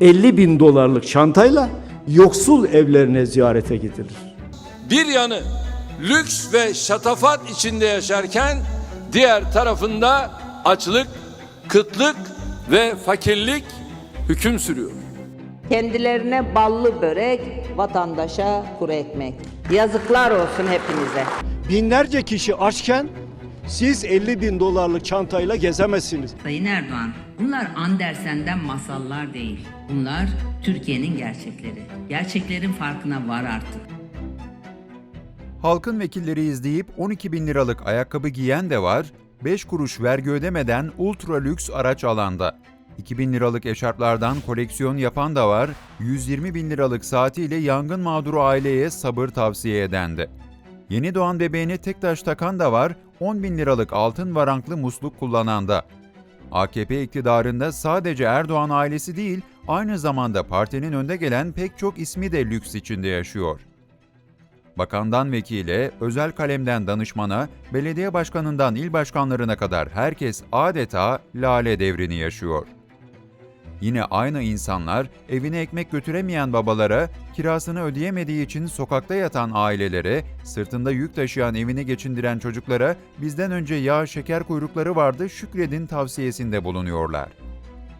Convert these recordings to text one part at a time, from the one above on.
50 bin dolarlık çantayla yoksul evlerine ziyarete gidilir. Bir yanı lüks ve şatafat içinde yaşarken diğer tarafında açlık, kıtlık ve fakirlik hüküm sürüyor. Kendilerine ballı börek, vatandaşa kuru ekmek. Yazıklar olsun hepinize. Binlerce kişi açken siz 50 bin dolarlık çantayla gezemezsiniz. Sayın Erdoğan, bunlar Andersen'den masallar değil. Bunlar Türkiye'nin gerçekleri. Gerçeklerin farkına var artık. Halkın vekilleri izleyip 12 bin liralık ayakkabı giyen de var, 5 kuruş vergi ödemeden ultra lüks araç alanda. 2000 liralık eşarplardan koleksiyon yapan da var, 120 bin liralık saatiyle yangın mağduru aileye sabır tavsiye eden de. Yeni doğan bebeğine tek taş takan da var, 10 bin liralık altın varanklı musluk kullanan da. AKP iktidarında sadece Erdoğan ailesi değil, aynı zamanda partinin önde gelen pek çok ismi de lüks içinde yaşıyor. Bakandan vekile, özel kalemden danışmana, belediye başkanından il başkanlarına kadar herkes adeta lale devrini yaşıyor. Yine aynı insanlar evine ekmek götüremeyen babalara, kirasını ödeyemediği için sokakta yatan ailelere, sırtında yük taşıyan evini geçindiren çocuklara bizden önce yağ şeker kuyrukları vardı şükredin tavsiyesinde bulunuyorlar.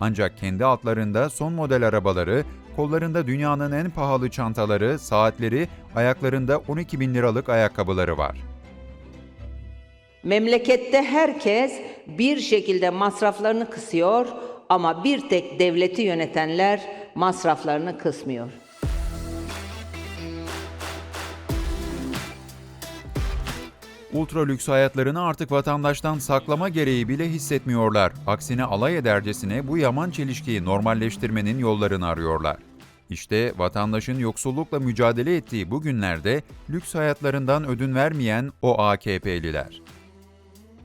Ancak kendi altlarında son model arabaları, kollarında dünyanın en pahalı çantaları, saatleri, ayaklarında 12 bin liralık ayakkabıları var. Memlekette herkes bir şekilde masraflarını kısıyor ama bir tek devleti yönetenler masraflarını kısmıyor. Ultra lüks hayatlarını artık vatandaştan saklama gereği bile hissetmiyorlar. Aksine alay edercesine bu yaman çelişkiyi normalleştirmenin yollarını arıyorlar. İşte vatandaşın yoksullukla mücadele ettiği bu günlerde lüks hayatlarından ödün vermeyen o AKP'liler.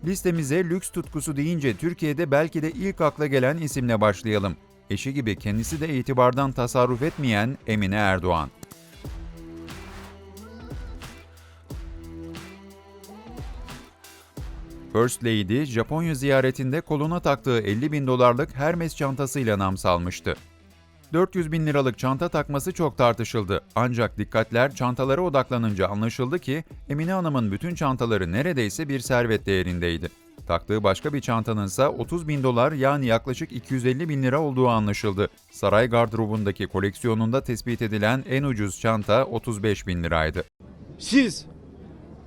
Listemize lüks tutkusu deyince Türkiye'de belki de ilk akla gelen isimle başlayalım. Eşi gibi kendisi de itibardan tasarruf etmeyen Emine Erdoğan. First Lady, Japonya ziyaretinde koluna taktığı 50 bin dolarlık Hermes çantasıyla nam salmıştı. 400 bin liralık çanta takması çok tartışıldı. Ancak dikkatler çantalara odaklanınca anlaşıldı ki Emine Hanım'ın bütün çantaları neredeyse bir servet değerindeydi. Taktığı başka bir çantanın ise 30 bin dolar yani yaklaşık 250 bin lira olduğu anlaşıldı. Saray gardırobundaki koleksiyonunda tespit edilen en ucuz çanta 35 bin liraydı. Siz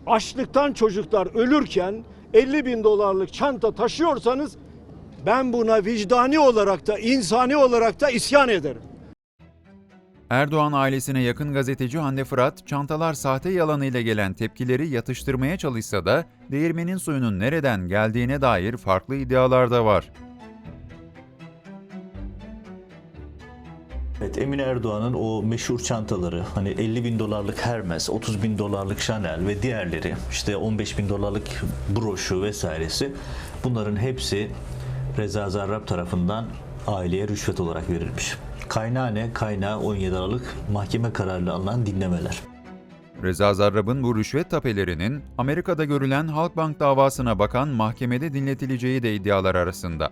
açlıktan çocuklar ölürken 50 bin dolarlık çanta taşıyorsanız ben buna vicdani olarak da insani olarak da isyan ederim. Erdoğan ailesine yakın gazeteci Hande Fırat, çantalar sahte yalanıyla gelen tepkileri yatıştırmaya çalışsa da değirmenin suyunun nereden geldiğine dair farklı iddialar da var. Evet, Emine Erdoğan'ın o meşhur çantaları hani 50 bin dolarlık Hermes, 30 bin dolarlık Chanel ve diğerleri işte 15 bin dolarlık broşu vesairesi bunların hepsi Reza Zarrab tarafından aileye rüşvet olarak verilmiş. Kaynağı ne? Kaynağı 17 Aralık mahkeme kararıyla alınan dinlemeler. Reza Zarrab'ın bu rüşvet tapelerinin Amerika'da görülen Halkbank davasına bakan mahkemede dinletileceği de iddialar arasında.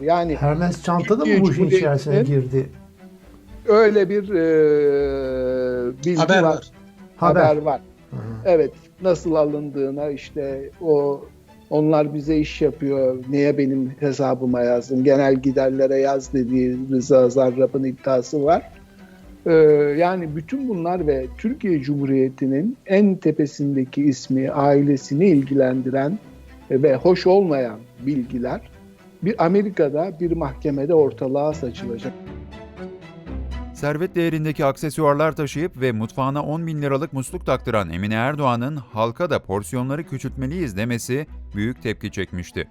Yani Hermes çanta da mı bu işin içerisine girdi? öyle bir e, bilgi Haber var. var. Haber var. Evet, nasıl alındığına işte o onlar bize iş yapıyor. Niye benim hesabıma yazdın? Genel giderlere yaz dediği Rıza Zarrab'ın iddiası var. Ee, yani bütün bunlar ve Türkiye Cumhuriyeti'nin en tepesindeki ismi, ailesini ilgilendiren ve hoş olmayan bilgiler bir Amerika'da bir mahkemede ortalığa saçılacak. Servet değerindeki aksesuarlar taşıyıp ve mutfağına 10 bin liralık musluk taktıran Emine Erdoğan'ın halka da porsiyonları küçültmeliyiz demesi büyük tepki çekmişti.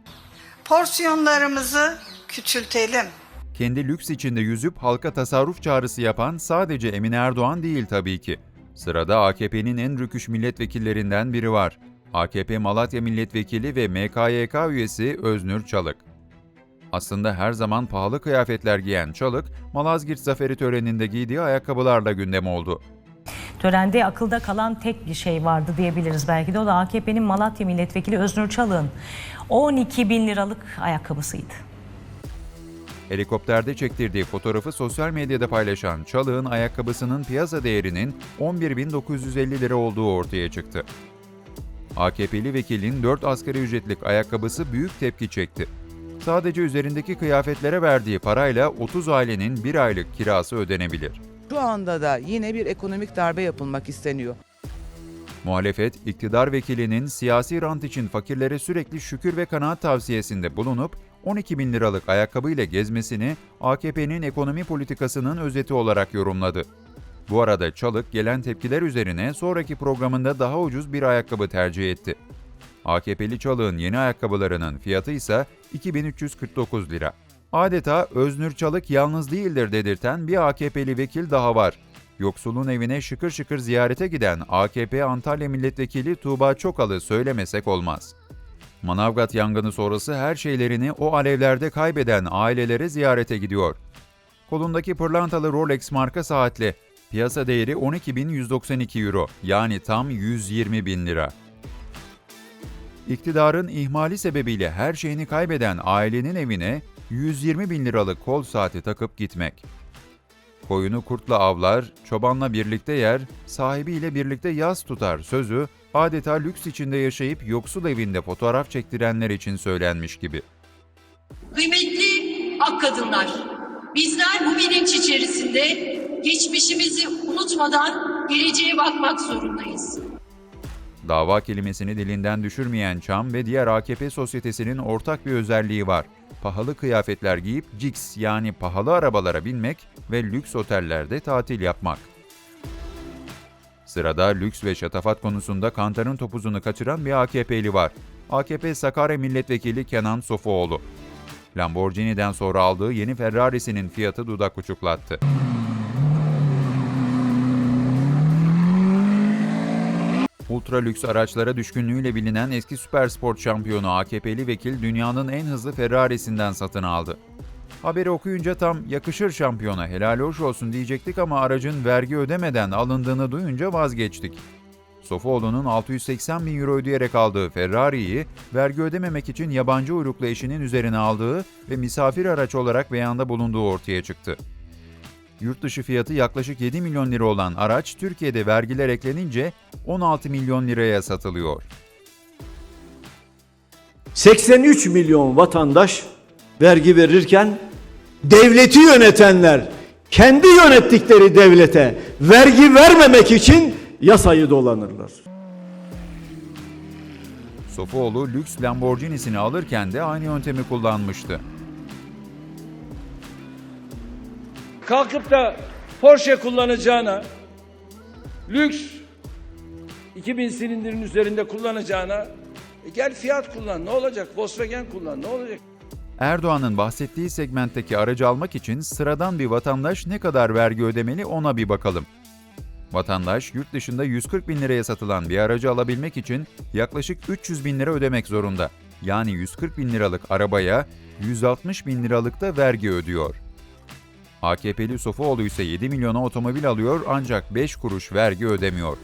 Porsiyonlarımızı küçültelim. Kendi lüks içinde yüzüp halka tasarruf çağrısı yapan sadece Emine Erdoğan değil tabii ki. Sırada AKP'nin en rüküş milletvekillerinden biri var. AKP Malatya Milletvekili ve MKYK üyesi Öznür Çalık. Aslında her zaman pahalı kıyafetler giyen Çalık, Malazgirt Zaferi töreninde giydiği ayakkabılarla gündem oldu. Törende akılda kalan tek bir şey vardı diyebiliriz belki de o da AKP'nin Malatya Milletvekili Öznur Çalık'ın 12 bin liralık ayakkabısıydı. Helikopterde çektirdiği fotoğrafı sosyal medyada paylaşan Çalık'ın ayakkabısının piyasa değerinin 11.950 lira olduğu ortaya çıktı. AKP'li vekilin 4 asgari ücretlik ayakkabısı büyük tepki çekti. Sadece üzerindeki kıyafetlere verdiği parayla 30 ailenin bir aylık kirası ödenebilir. Şu anda da yine bir ekonomik darbe yapılmak isteniyor. Muhalefet, iktidar vekilinin siyasi rant için fakirlere sürekli şükür ve kanaat tavsiyesinde bulunup 12 bin liralık ayakkabıyla gezmesini AKP'nin ekonomi politikasının özeti olarak yorumladı. Bu arada Çalık gelen tepkiler üzerine sonraki programında daha ucuz bir ayakkabı tercih etti. AKP'li Çalık'ın yeni ayakkabılarının fiyatı ise 2349 lira. Adeta Öznür Çalık yalnız değildir dedirten bir AKP'li vekil daha var. Yoksulun evine şıkır şıkır ziyarete giden AKP Antalya Milletvekili Tuğba Çokal'ı söylemesek olmaz. Manavgat yangını sonrası her şeylerini o alevlerde kaybeden ailelere ziyarete gidiyor. Kolundaki pırlantalı Rolex marka saatle piyasa değeri 12.192 euro yani tam 120 bin lira. İktidarın ihmali sebebiyle her şeyini kaybeden ailenin evine 120 bin liralık kol saati takıp gitmek. Koyunu kurtla avlar, çobanla birlikte yer, sahibiyle birlikte yaz tutar sözü adeta lüks içinde yaşayıp yoksul evinde fotoğraf çektirenler için söylenmiş gibi. Kıymetli ak kadınlar, bizler bu bilinç içerisinde geçmişimizi unutmadan geleceğe bakmak zorundayız. Dava kelimesini dilinden düşürmeyen Çam ve diğer AKP sosyetesinin ortak bir özelliği var. Pahalı kıyafetler giyip ciks yani pahalı arabalara binmek ve lüks otellerde tatil yapmak. Sırada lüks ve şatafat konusunda kantarın topuzunu kaçıran bir AKP'li var. AKP Sakarya Milletvekili Kenan Sofuoğlu. Lamborghini'den sonra aldığı yeni Ferrari'sinin fiyatı dudak uçuklattı. Ultra lüks araçlara düşkünlüğüyle bilinen eski süpersport şampiyonu AKP'li vekil dünyanın en hızlı Ferrari'sinden satın aldı. Haberi okuyunca tam yakışır şampiyona helal hoş olsun diyecektik ama aracın vergi ödemeden alındığını duyunca vazgeçtik. Sofuoğlu'nun 680 bin euro ödeyerek aldığı Ferrari'yi vergi ödememek için yabancı uyruklu eşinin üzerine aldığı ve misafir araç olarak beyanda bulunduğu ortaya çıktı. Yurt dışı fiyatı yaklaşık 7 milyon lira olan araç Türkiye'de vergiler eklenince 16 milyon liraya satılıyor. 83 milyon vatandaş vergi verirken devleti yönetenler kendi yönettikleri devlete vergi vermemek için yasayı dolanırlar. Sofuoğlu lüks Lamborghini'sini alırken de aynı yöntemi kullanmıştı. Kalkıp da Porsche kullanacağına, lüks 2000 silindirin üzerinde kullanacağına e gel Fiat kullan ne olacak? Volkswagen kullan ne olacak? Erdoğan'ın bahsettiği segmentteki aracı almak için sıradan bir vatandaş ne kadar vergi ödemeli ona bir bakalım. Vatandaş yurt dışında 140 bin liraya satılan bir aracı alabilmek için yaklaşık 300 bin lira ödemek zorunda. Yani 140 bin liralık arabaya 160 bin liralık da vergi ödüyor. AKP'li Sofuoğlu ise 7 milyona otomobil alıyor ancak 5 kuruş vergi ödemiyor.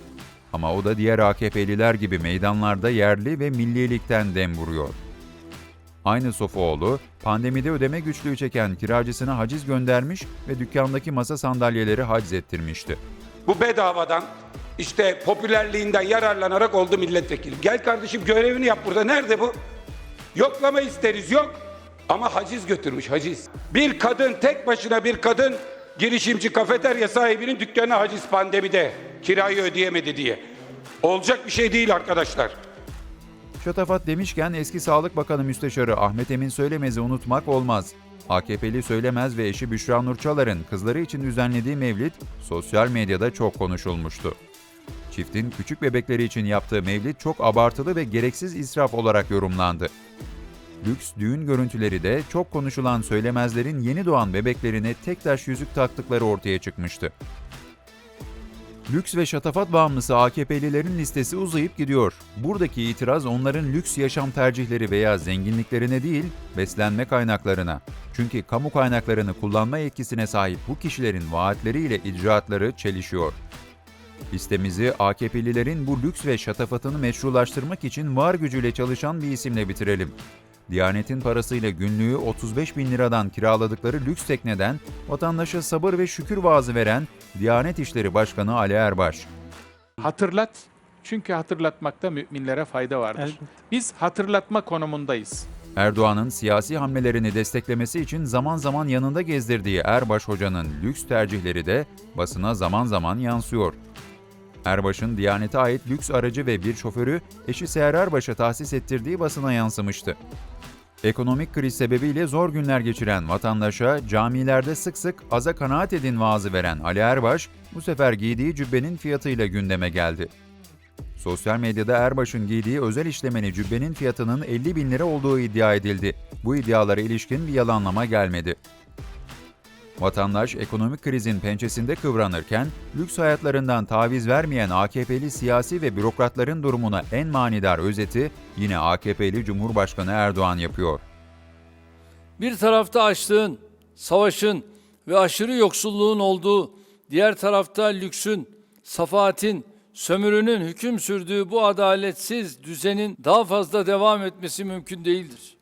Ama o da diğer AKP'liler gibi meydanlarda yerli ve millilikten dem vuruyor. Aynı Sofuoğlu, pandemide ödeme güçlüğü çeken kiracısına haciz göndermiş ve dükkandaki masa sandalyeleri haciz ettirmişti. Bu bedavadan işte popülerliğinden yararlanarak oldu milletvekili. Gel kardeşim görevini yap burada. Nerede bu? Yoklama isteriz yok. Ama haciz götürmüş haciz. Bir kadın tek başına bir kadın girişimci kafeterya sahibinin dükkanına haciz pandemide kirayı ödeyemedi diye. Olacak bir şey değil arkadaşlar. Şatafat demişken eski Sağlık Bakanı Müsteşarı Ahmet Emin Söylemez'i unutmak olmaz. AKP'li Söylemez ve eşi Büşra Nurçalar'ın kızları için düzenlediği mevlid sosyal medyada çok konuşulmuştu. Çiftin küçük bebekleri için yaptığı mevlid çok abartılı ve gereksiz israf olarak yorumlandı. Lüks düğün görüntüleri de çok konuşulan söylemezlerin yeni doğan bebeklerine tek taş yüzük taktıkları ortaya çıkmıştı. Lüks ve şatafat bağımlısı AKP'lilerin listesi uzayıp gidiyor. Buradaki itiraz onların lüks yaşam tercihleri veya zenginliklerine değil, beslenme kaynaklarına. Çünkü kamu kaynaklarını kullanma yetkisine sahip bu kişilerin vaatleriyle icraatları çelişiyor. Listemizi AKP'lilerin bu lüks ve şatafatını meşrulaştırmak için var gücüyle çalışan bir isimle bitirelim. Diyanet'in parasıyla günlüğü 35 bin liradan kiraladıkları lüks tekneden vatandaşa sabır ve şükür vaazı veren Diyanet İşleri Başkanı Ali Erbaş. Hatırlat. Çünkü hatırlatmakta müminlere fayda vardır. Biz hatırlatma konumundayız. Erdoğan'ın siyasi hamlelerini desteklemesi için zaman zaman yanında gezdirdiği Erbaş Hoca'nın lüks tercihleri de basına zaman zaman yansıyor. Erbaş'ın Diyanet'e ait lüks aracı ve bir şoförü eşi Seher Erbaş'a tahsis ettirdiği basına yansımıştı. Ekonomik kriz sebebiyle zor günler geçiren vatandaşa camilerde sık sık aza kanaat edin vaazı veren Ali Erbaş, bu sefer giydiği cübbenin fiyatıyla gündeme geldi. Sosyal medyada Erbaş'ın giydiği özel işlemeli cübbenin fiyatının 50 bin lira olduğu iddia edildi. Bu iddialara ilişkin bir yalanlama gelmedi. Vatandaş ekonomik krizin pençesinde kıvranırken lüks hayatlarından taviz vermeyen AKP'li siyasi ve bürokratların durumuna en manidar özeti yine AKP'li Cumhurbaşkanı Erdoğan yapıyor. Bir tarafta açlığın, savaşın ve aşırı yoksulluğun olduğu, diğer tarafta lüksün, safaatin, sömürünün hüküm sürdüğü bu adaletsiz düzenin daha fazla devam etmesi mümkün değildir.